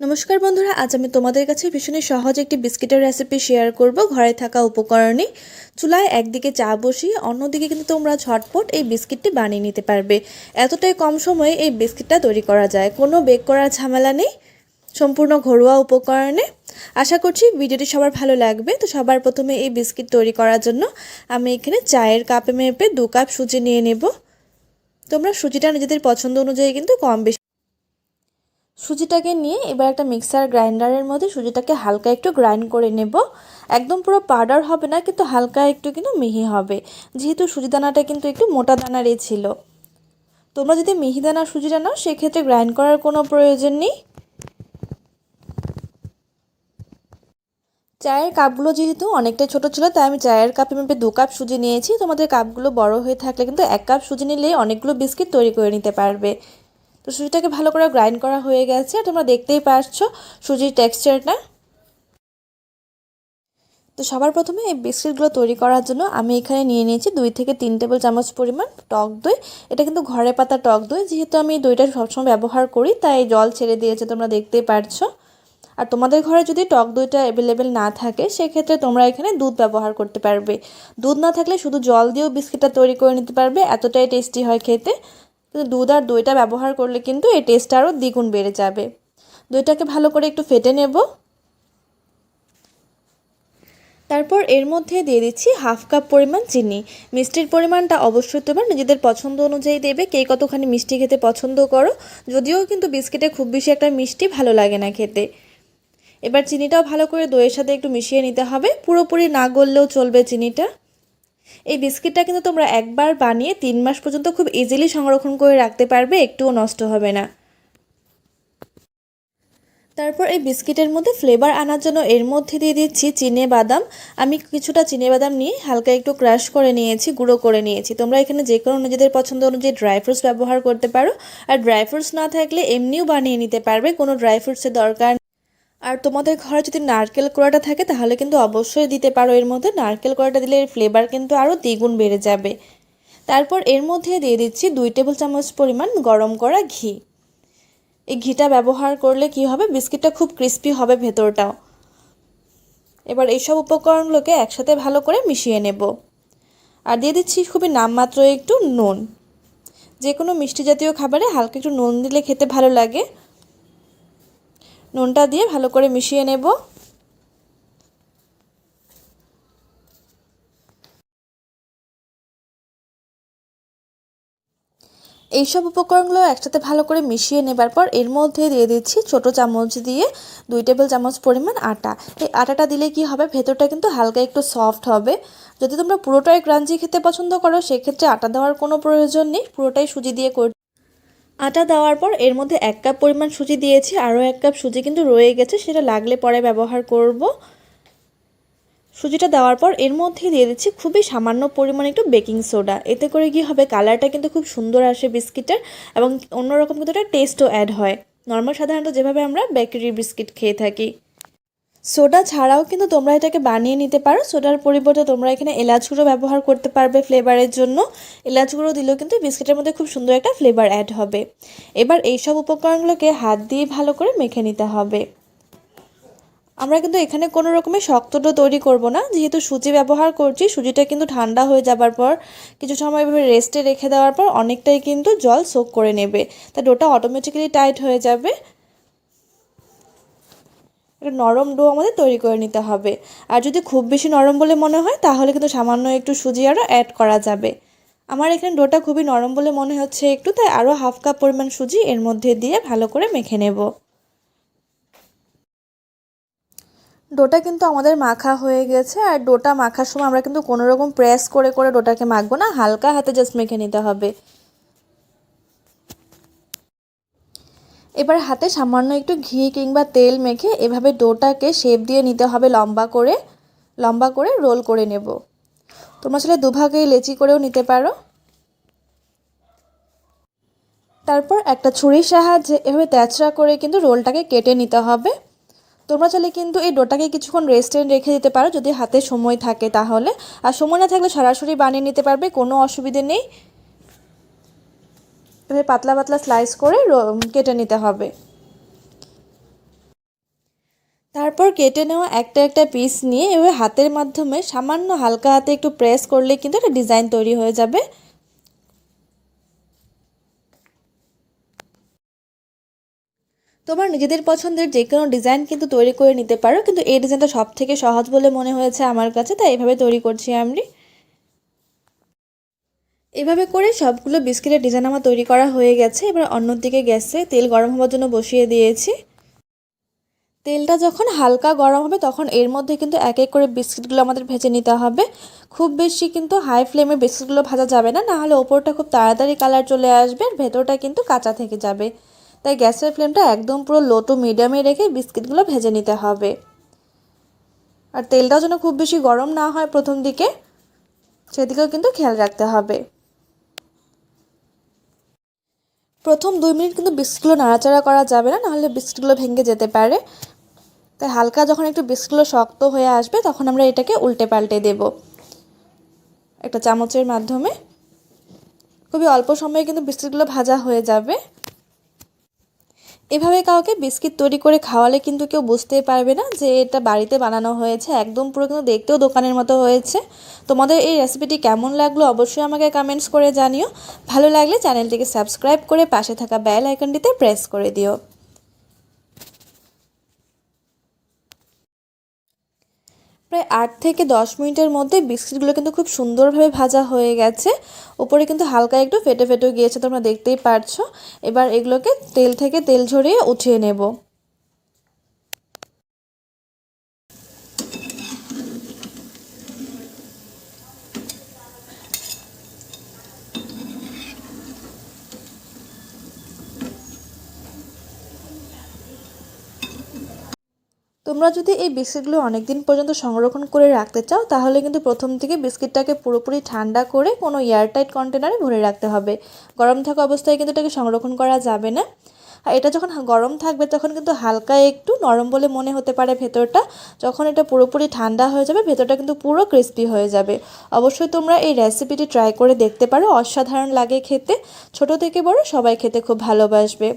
নমস্কার বন্ধুরা, আজ আমি তোমাদের কাছে ভীষণই সহজ একটি বিস্কিটের রেসিপি শেয়ার করব। ঘরে থাকা উপকরণে চুলায় একদিকে চা বসিয়ে অন্যদিকে কিন্তু তোমরা ঝটপট এই বিস্কিটটি বানিয়ে নিতে পারবে। এতটাই কম সময়ে এই বিস্কিটটা তৈরি করা যায়। কোনো বেক করার ঝামেলা নেই। সম্পূর্ণ ঘরোয়া উপকরণে। আশা করছি ভিডিওটি সবার ভালো লাগবে। তো সবার প্রথমে এই বিস্কিট তৈরি করার জন্য আমি এখানে চায়ের কাপে মেপে দু কাপ সুজি নিয়ে নেব। তোমরা সুজিটা নিজেদের পছন্দ অনুযায়ী কিন্তু কম বেশি সুজিটাকে নিয়ে এবার একটা মিক্সার গ্রাইন্ডারের মধ্যে সুজিটাকে হালকা একটু গ্রাইন্ড করে নেব। একদম পুরো পাউডার হবে না, কিন্তু হালকা একটু কিন্তু মিহি হবে। যেহেতু সুজি দানাটা কিন্তু একটু মোটা দানারই ছিল। তোমরা যদি মিহি দানার সুজিটা নাও, সেক্ষেত্রে গ্রাইন্ড করার কোনো প্রয়োজন নেই। চায়ের কাপগুলো যেহেতু অনেকটা ছোট ছিল, তাই আমি চায়ের কাপে মেপে দু কাপ সুজি নিয়েছি। তোমাদের কাপগুলো বড় হয়ে থাকলে কিন্তু এক কাপ সুজি নিলেই অনেকগুলো বিস্কিট তৈরি করে নিতে পারবে। তো সুজিটাকে ভালো করে গ্রাইন্ড করা হয়ে গেছে, তোমরা দেখতেই পারছ সুজির টেক্সচারটা তো সবার প্রথমে এই বিস্কিটগুলো তৈরি করার জন্য আমি এখানে নিয়ে নিয়েছি দুই থেকে তিন টেবিল চামচ পরিমাণ টক দই। এটা কিন্তু ঘরে পাতা টক দই, যেহেতু আমি দইটা সবসময় ব্যবহার করি, তাই জল ছেড়ে দিয়েছে, তোমরা দেখতেই পারছ। আর তোমাদের ঘরে যদি টক দইটা অ্যাভেলেবেল না থাকে, সেক্ষেত্রে তোমরা এখানে দুধ ব্যবহার করতে পারবে। দুধ না থাকলে শুধু জল দিয়েও বিস্কিটটা তৈরি করে নিতে পারবে, এতটাই টেস্টি হয় খেতে। কিন্তু দুধ আর দইটা ব্যবহার করলে কিন্তু এই টেস্ট আরও দ্বিগুণ বেড়ে যাবে। দইটাকে ভালো করে একটু ফেটে নেব। তারপর এর মধ্যে দিয়ে দিচ্ছি হাফ কাপ পরিমাণ চিনি। মিষ্টির পরিমাণটা অবশ্যই তোমার নিজেদের পছন্দ অনুযায়ী দেবে, কে কতখানি মিষ্টি খেতে পছন্দ করো। যদিও কিন্তু বিস্কিটে খুব বেশি একটা মিষ্টি ভালো লাগে না খেতে। এবার চিনিটাও ভালো করে দইয়ের সাথে একটু মিশিয়ে নিতে হবে। পুরোপুরি না গললেও চলবে চিনিটা। এই বিস্কিটটা কিন্তু তোমরা একবার বানিয়ে তিন মাস পর্যন্ত খুব ইজিলি সংরক্ষণ করে রাখতে পারবে, একটুও নষ্ট হবে না। তারপর এই বিস্কিটের মধ্যে ফ্লেভার আনার জন্য এর মধ্যে দিয়ে দিচ্ছি চিনে বাদাম। আমি কিছুটা চিনে বাদাম নিয়ে হালকা একটু ক্রাশ করে নিয়েছি, গুঁড়ো করে নিয়েছি। তোমরা এখানে যে কোনো নিজেদের পছন্দ অনুযায়ী ড্রাই ফ্রুটস ব্যবহার করতে পারো। আর ড্রাই ফ্রুটস না থাকলে এমনিও বানিয়ে নিতে পারবে, কোনো ড্রাই ফ্রুটসের দরকার আর তোমাদের ঘরে যদি নারকেল কোড়াটা থাকে, তাহলে কিন্তু অবশ্যই দিতে পারো। এর মধ্যে নারকেল কোড়াটা দিলে এর ফ্লেভার কিন্তু আরও দ্বিগুণ বেড়ে যাবে। তারপর এর মধ্যে দিয়ে দিচ্ছি দুই টেবিল চামচ পরিমাণ গরম করা ঘি। এই ঘিটা ব্যবহার করলে কি হবে? বিস্কিটটা খুব ক্রিস্পি হবে ভেতরটাও। এবার এইসব উপকরণগুলোকে একসাথে ভালো করে মিশিয়ে নেব। আর দিয়ে দিচ্ছি খুবই নামমাত্র একটু নুন। যে কোনো মিষ্টি জাতীয় খাবারে হালকা একটু নুন দিলে খেতে ভালো লাগে। নুনটা দিয়ে ভালো করে মিশিয়ে নেব। এইসব উপকরণগুলো একসাথে ভালো করে মিশিয়ে নেবার পর এর মধ্যে দিয়ে দিচ্ছি ছোট চামচ দিয়ে দুই টেবিল চামচ পরিমাণ আটা। এই আটাটা দিলে কি হবে? ভেতরটা কিন্তু হালকা একটু সফট হবে। যদি তোমরা পুরোটাই ক্রাঞ্চি খেতে পছন্দ করো, সেক্ষেত্রে আটা দেওয়ার কোনো প্রয়োজন নেই। পুরোটাই সুজি দিয়ে আটা দেওয়ার পর এর মধ্যে এক কাপ পরিমাণ সুজি দিয়েছি, আরও এক কাপ সুজি কিন্তু রয়ে গেছে, সেটা লাগলে পরে ব্যবহার করব। সুজিটা দেওয়ার পর এর মধ্যে দিয়ে দিচ্ছি খুবই সামান্য পরিমাণে একটু বেকিং সোডা। এতে করে কি হবে, কালারটা কিন্তু খুব সুন্দর আসে বিস্কিটের এবং অন্যরকম কিন্তু একটা টেস্টও অ্যাড হয়। নর্মাল সাধারণত যেভাবে আমরা বেকারি বিস্কিট খেয়ে থাকি। সোডা ছাড়াও কিন্তু তোমরা এটাকে বানিয়ে নিতে পারো। সোডার পরিবর্তে তোমরা এখানে এলাচ গুঁড়ো ব্যবহার করতে পারবে ফ্লেভারের জন্য। এলাচ গুঁড়ো দিলেও কিন্তু বিস্কিটের মধ্যে খুব সুন্দর একটা ফ্লেভার অ্যাড হবে। এবার এই সব উপকরণগুলোকে হাত দিয়ে ভালো করে মেখে নিতে হবে। আমরা কিন্তু এখানে কোনো রকমের শক্ত ডো তৈরি করব না। যেহেতু সুজি ব্যবহার করছি, সুজিটা কিন্তু ঠান্ডা হয়ে যাবার পর, কিছু সময় এভাবে রেস্টে রেখে দেওয়ার পর অনেকটাই কিন্তু জল সোক করে নেবে। তা ডোটা অটোমেটিক্যালি টাইট হয়ে যাবে। একটা নরম ডো আমাদের তৈরি করে নিতে হবে। আর যদি খুব বেশি নরম বলে মনে হয়, তাহলে কিন্তু সামান্য একটু সুজি আরও অ্যাড করা যাবে। আমার এখানে ডোটা খুবই নরম বলে মনে হচ্ছে একটু, তাই আরও হাফ কাপ পরিমাণ সুজি এর মধ্যে দিয়ে ভালো করে মেখে নেব। ডোটা কিন্তু আমাদের মাখা হয়ে গেছে, আর ডোটা মাখার সময় আমরা কিন্তু কোনো রকম প্রেস করে করে ডোটাকে মাখবো না, হালকা হাতে জাস্ট মেখে নিতে হবে। এবার হাতে সামান্য একটু ঘি কিংবা তেল মেখে এভাবে ডোটাকে শেপ দিয়ে নিতে হবে লম্বা করে লম্বা করে রোল করে নেব। তোমরা আসলে দুভাগে লেচি করেও নিতে পারো। তারপর একটা ছুরির সাহায্যে এভাবে তেচড়া করে কিন্তু রোলটাকে কেটে নিতে হবে। তোমরা চাইলে কিন্তু এই ডোটাকে কিছুক্ষণ রেস্টে রেখে দিতে পারো যদি হাতে সময় থাকে তাহলে। আর সময় না থাকলে সরাসরি বানিয়ে নিতে পারবে, কোনো অসুবিধে নেই। এভাবে পাতলা পাতলা স্লাইস করে কেটে নিতে হবে। তারপর কেটে নেওয়া একটা একটা পিস নিয়ে এবার হাতের মাধ্যমে সামান্য হালকা হাতে একটু প্রেস করলে কিন্তু একটা ডিজাইন তৈরি হয়ে যাবে। তোমার নিজেদের পছন্দের যে কোনো ডিজাইন কিন্তু তৈরি করে নিতে পারো, কিন্তু এই ডিজাইনটা সব থেকে সহজ বলে মনে হয়েছে আমার কাছে, তাই এভাবে তৈরি করছি আমি। এভাবে করে সবগুলো বিস্কিটের ডিজাইন আমার তৈরি করা হয়ে গেছে। এবার অন্যদিকে গ্যাসে তেল গরম হওয়ার জন্য বসিয়ে দিয়েছি। তেলটা যখন হালকা গরম হবে, তখন এর মধ্যে কিন্তু এক এক করে বিস্কিটগুলো আমাদের ভেজে নিতে হবে। খুব বেশি কিন্তু হাই ফ্লেমে বিস্কিটগুলো ভাজা যাবে না, নাহলে ওপরটা খুব তাড়াতাড়ি কালার চলে আসবে আর ভেতরটা কিন্তু কাঁচা থেকে যাবে। তাই গ্যাসের ফ্লেমটা একদম পুরো লো টু মিডিয়ামে রেখে বিস্কিটগুলো ভেজে নিতে হবে। আর তেলটাও যেন খুব বেশি গরম না হয় প্রথম দিকে, সেদিকেও কিন্তু খেয়াল রাখতে হবে। প্রথম দুই মিনিট কিন্তু বিস্কুটগুলো নাড়াচাড়া করা যাবে না, নাহলে বিস্কুটগুলো ভেঙে যেতে পারে। তাই হালকা যখন একটু বিস্কুটগুলো শক্ত হয়ে আসবে, তখন আমরা এটাকে উল্টে পাল্টে দেব। একটা চামচের মাধ্যমে। খুবই অল্প সময়ে কিন্তু বিস্কুটগুলো ভাজা হয়ে যাবে। এভাবে কাউকে বিস্কিট তৈরি করে খাওয়ালে কিন্তু কেউ বুঝতেই পারবে না যে এটা বাড়িতে বানানো হয়েছে। একদম পুরো কিন্তু দেখতেও দোকানের মতো হয়েছে। তোমাদের এই রেসিপিটি কেমন লাগল অবশ্যই আমাকে কমেন্টস করে জানিও। ভালো লাগলে চ্যানেলটিকে সাবস্ক্রাইব করে পাশে থাকা বেল আইকনটিতে প্রেস করে দিও। প্রায় আট থেকে দশ মিনিটের মধ্যে বিস্কিটগুলো কিন্তু খুব সুন্দরভাবে ভাজা হয়ে গেছে। উপরে কিন্তু হালকা একটু ফেটে ফেটে গিয়েছে, তোমরা দেখতেই পারছ। এবার এগুলোকে তেল থেকে তেল ঝরিয়ে উঠিয়ে নেব। তোমরা যদি এই বিস্কিটগুলো অনেক দিন পর্যন্ত সংরক্ষণ করে রাখতে চাও, তাহলে কিন্তু প্রথম থেকে বিস্কিটটাকে পুরোপুরি ঠান্ডা করে কোনো এয়ারটাইট কন্টেনারে ভরে রাখতে হবে। গরম থাকা অবস্থায় কিন্তু এটাকে সংরক্ষণ করা যাবে না। এটা যখন গরম থাকবে তখন কিন্তু হালকা একটু নরম বলে মনে হতে পারে ভেতরটা। যখন এটা পুরোপুরি ঠান্ডা হয়ে যাবে, ভেতরটা কিন্তু পুরো ক্রিস্পি হয়ে যাবে। অবশ্যই তোমরা এই রেসিপিটি ট্রাই করে দেখতে পারো, অসাধারণ লাগে খেতে। ছোট থেকে বড় সবাই খেতে খুব ভালোবাসবে।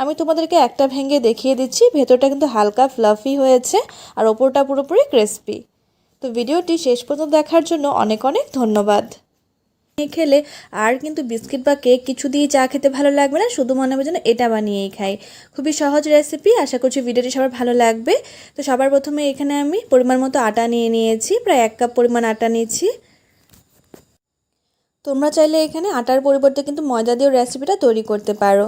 আমি তোমাদেরকে একটা ভেঙে দেখিয়ে দিচ্ছি, ভেতরটা কিন্তু হালকা ফ্লাফি হয়েছে আর ওপরটা পুরোপুরি ক্রিস্পি তো ভিডিওটি শেষ পর্যন্ত দেখার জন্য অনেক অনেক ধন্যবাদ। খেলে আর কিন্তু বিস্কিট বা কেক কিছু দিয়ে চা খেতে ভালো লাগবে না, শুধু মনে হবে যেন এটা বানিয়েই খাই। খুবই সহজ রেসিপি আশা করছি ভিডিওটি সবার ভালো লাগবে। তো সবার প্রথমে এখানে আমি পরিমাণ মতো আটা নিয়ে নিয়েছি, প্রায় এক কাপ পরিমাণ আটা নিয়েছি তোমরা চাইলে এখানে আটার পরিবর্তে কিন্তু ময়দা দিয়েও রেসিপিটা তৈরি করতে পারো।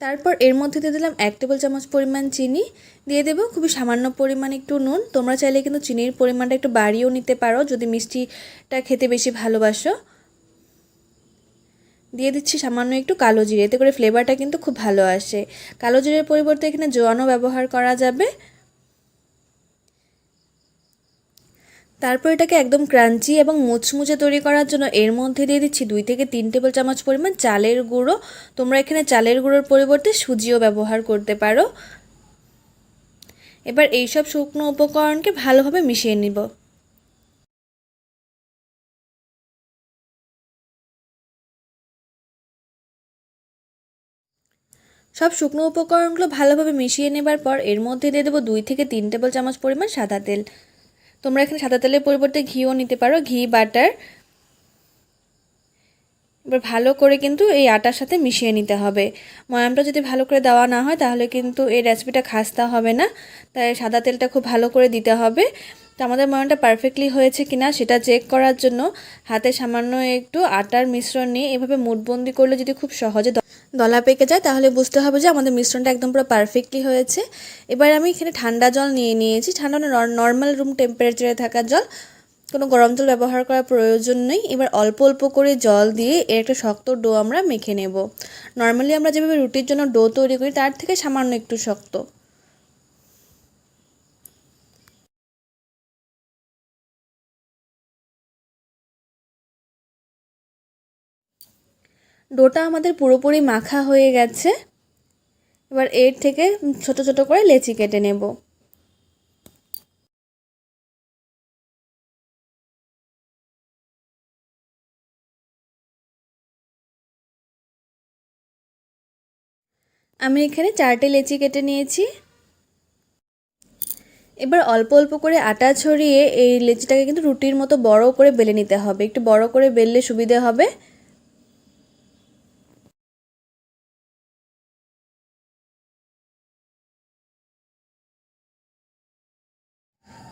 তারপর এর মধ্যে দিয়ে দিলাম এক টেবিল চামচ পরিমাণ চিনি। দিয়ে দেবো খুবই সামান্য পরিমাণ একটু নুন। তোমরা চাইলে কিন্তু চিনির পরিমাণটা একটু বাড়িয়েও নিতে পারো যদি মিষ্টিটা খেতে বেশি ভালোবাসো। দিয়ে দিচ্ছি সামান্য একটু কালো জিরে। এতে করে ফ্লেভারটা কিন্তু খুব ভালো আসে। কালো জিরের পরিবর্তে এখানে জোয়ানো ব্যবহার করা যাবে। তারপর এটাকে একদম ক্রাঞ্চি এবং মুচমুচে তৈরি করার জন্য এর মধ্যে দিয়ে দিচ্ছি দুই থেকে তিন টেবিল চামচ পরিমাণ চালের গুঁড়ো। তোমরা এখানে চালের গুঁড়োর পরিবর্তে সুজিও ব্যবহার করতে পারো। এবার এইসব শুকনো উপকরণকে ভালোভাবে মিশিয়ে নিব। সব শুকনো উপকরণগুলো ভালোভাবে মিশিয়ে নেবার পর এর মধ্যে দিয়ে দেবো দুই থেকে তিন টেবিল চামচ পরিমাণ সাদা তেল। তোমরা এখানে সাদা তেলের পরিবর্তে ঘিও নিতে পারো, ঘি, বাটার। এবার ভালো করে কিন্তু এই আটার সাথে মিশিয়ে নিতে হবে। ময়ামটা যদি ভালো করে দেওয়া না হয়, তাহলে কিন্তু এই রেসিপিটা খাস্তা হবে না। তাই সাদা তেলটা খুব ভালো করে দিতে হবে। তো আমাদের ময়ামটা পারফেক্টলি হয়েছে কিনা সেটা চেক করার জন্য হাতে সামান্য একটু আটার মিশ্রণ নিয়ে এভাবে মুটবন্দি করলে যদি খুব সহজে দলা পেকে যায়, তাহলে বুঝতে হবে যে আমাদের মিশ্রণটা একদম পুরো পারফেক্টলি হয়েছে। এবার আমি এখানে ঠান্ডা জল নিয়ে নিয়েছি। ঠান্ডা নর্মাল রুম টেম্পারেচারে থাকা জল। কোনো গরম জল ব্যবহার করার প্রয়োজন নেই। এবার অল্প অল্প করে জল দিয়ে এর একটা শক্ত ডো আমরা মেখে নেব। নর্মালি আমরা যেভাবে রুটির জন্য ডো তৈরি করি, তার থেকে সামান্য একটু শক্ত। ডোটা আমাদের পুরোপুরি মাখা হয়ে গেছে। এবার এর থেকে ছোট ছোট করে লেচি কেটে নেব। আমি এখানে চারটে লেচি কেটে নিয়েছি। এবার অল্প অল্প করে আটা ছড়িয়ে এই লেচিটাকে কিন্তু রুটির মতো বড় করে বেলে নিতে হবে। একটু বড় করে বেললে সুবিধে হবে।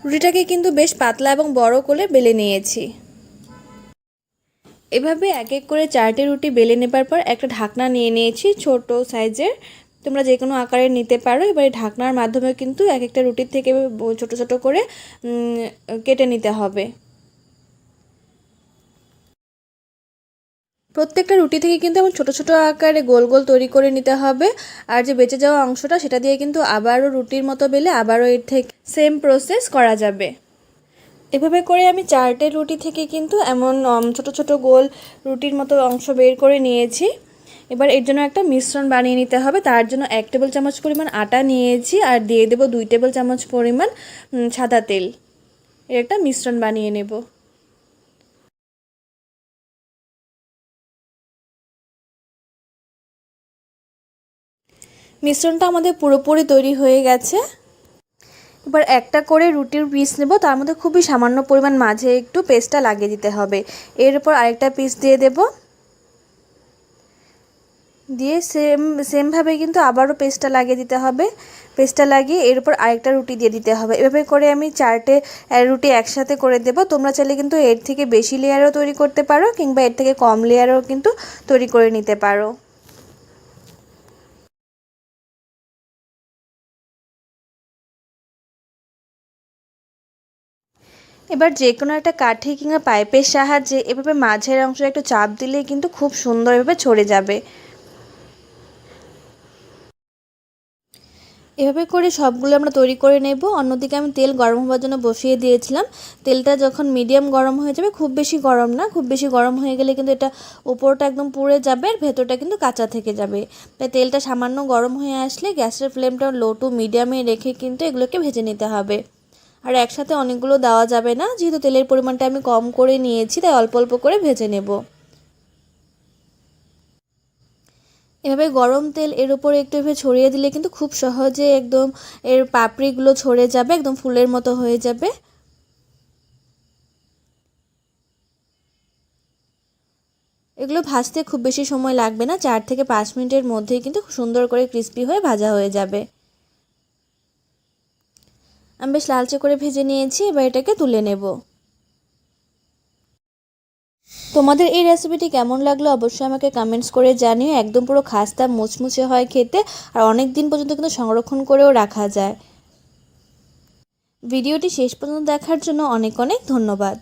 রুটিটাকে কিন্তু বেশ পাতলা এবং বড় করে বেলে নিয়েছি। এভাবে এক এক করে চারটে রুটি বেলে নেবার পর একটা ঢাকনা নিয়ে নিয়েছি ছোট সাইজের। তোমরা যে কোনো আকারে নিতে পারো। এবার এই ঢাকনার মাধ্যমে কিন্তু এক একটা রুটির থেকে ছোট ছোট করে কেটে নিতে হবে। প্রত্যেকটা রুটি থেকে কিন্তু এমন ছোটো ছোটো আকারে গোল গোল তৈরি করে নিতে হবে। আর যে বেঁচে যাওয়া অংশটা, সেটা দিয়ে কিন্তু আবারও রুটির মতো বেলে আবারও এর থেকে সেম প্রসেস করা যাবে। এভাবে করে আমি চারটে রুটি থেকে কিন্তু এমন ছোট ছোট গোল রুটির মতো অংশ বের করে নিয়েছি। এবার এর জন্য একটা মিশ্রণ বানিয়ে নিতে হবে। তার জন্য এক টেবিল চামচ পরিমাণ আটা নিয়েছি আর দিয়ে দেবো দুই টেবিল চামচ পরিমাণ সাদা তেল। এর একটা মিশ্রণ বানিয়ে নেব। মিশ্রণটা আমাদের পুরোপুরি তৈরি হয়ে গেছে। এবার একটা করে রুটির পিস নেব, তার মধ্যে খুবই সামান্য পরিমাণ মাঝে একটু পেস্টটা লাগিয়ে দিতে হবে। এর উপর আরেকটা পিস দিয়ে দেব। দিয়ে সেম সেমভাবে কিন্তু আবারও পেস্টটা লাগিয়ে দিতে হবে। পেস্টটা লাগিয়ে এর উপর আরেকটা রুটি দিয়ে দিতে হবে। এভাবে করে আমি চারটে রুটি একসাথে করে দেব। তোমরা চাইলে কিন্তু এর থেকে বেশি লেয়ারও তৈরি করতে পারো, কিংবা এর থেকে কম লেয়ারও কিন্তু তৈরি করে নিতে পারো। এবার যে কোনো একটা কাঠি কিংবা পাইপের সাহায্যে এভাবে মাঝের অংশে একটু চাপ দিলেই কিন্তু খুব সুন্দরভাবে ছড়ে যাবে। এভাবে করে সবগুলো আমরা তৈরি করে নেব। অন্যদিকে আমি তেল গরম হওয়ার জন্য বসিয়ে দিয়েছিলাম। তেলটা যখন মিডিয়াম গরম হয়ে যাবে, খুব বেশি গরম না, খুব বেশি গরম হয়ে গেলে কিন্তু এটা উপরটা একদম পুড়ে যাবে আর ভেতরটা কিন্তু কাঁচা থেকে যাবে। তাই তেলটা সামান্য গরম হয়ে আসলে গ্যাসের ফ্লেমটা লো টু মিডিয়ামে রেখে কিন্তু এগুলোকে ভেজে নিতে হবে। আর একসাথে অনেকগুলো দেওয়া যাবে না, যেহেতু তেলের পরিমাণটা আমি কম করে নিয়েছি, তাই অল্প অল্প করে ভেজে নেব। এভাবে গরম তেল এর উপরে একটু এভাবে ছড়িয়ে দিলে কিন্তু খুব সহজে একদম এর পাপড়িগুলো ছড়ে যাবে, একদম ফুলের মতো হয়ে যাবে। এগুলো ভাজতে খুব বেশি সময় লাগবে না, চার থেকে পাঁচ মিনিটের মধ্যেই কিন্তু সুন্দর করে ক্রিস্পি হয়ে ভাজা হয়ে যাবে। আমি বেশ লালচে করে ভেজে নিয়েছি, এবার এটাকে তুলে নেব। তোমাদের এই রেসিপিটি কেমন লাগল অবশ্যই আমাকে কমেন্টস করে জানিও। একদম পুরো খাস্তা মুচমুচে হয় খেতে আর অনেক দিন পর্যন্ত কিন্তু সংরক্ষণ করেও রাখা যায়। ভিডিওটি শেষ পর্যন্ত দেখার জন্য অনেক অনেক ধন্যবাদ।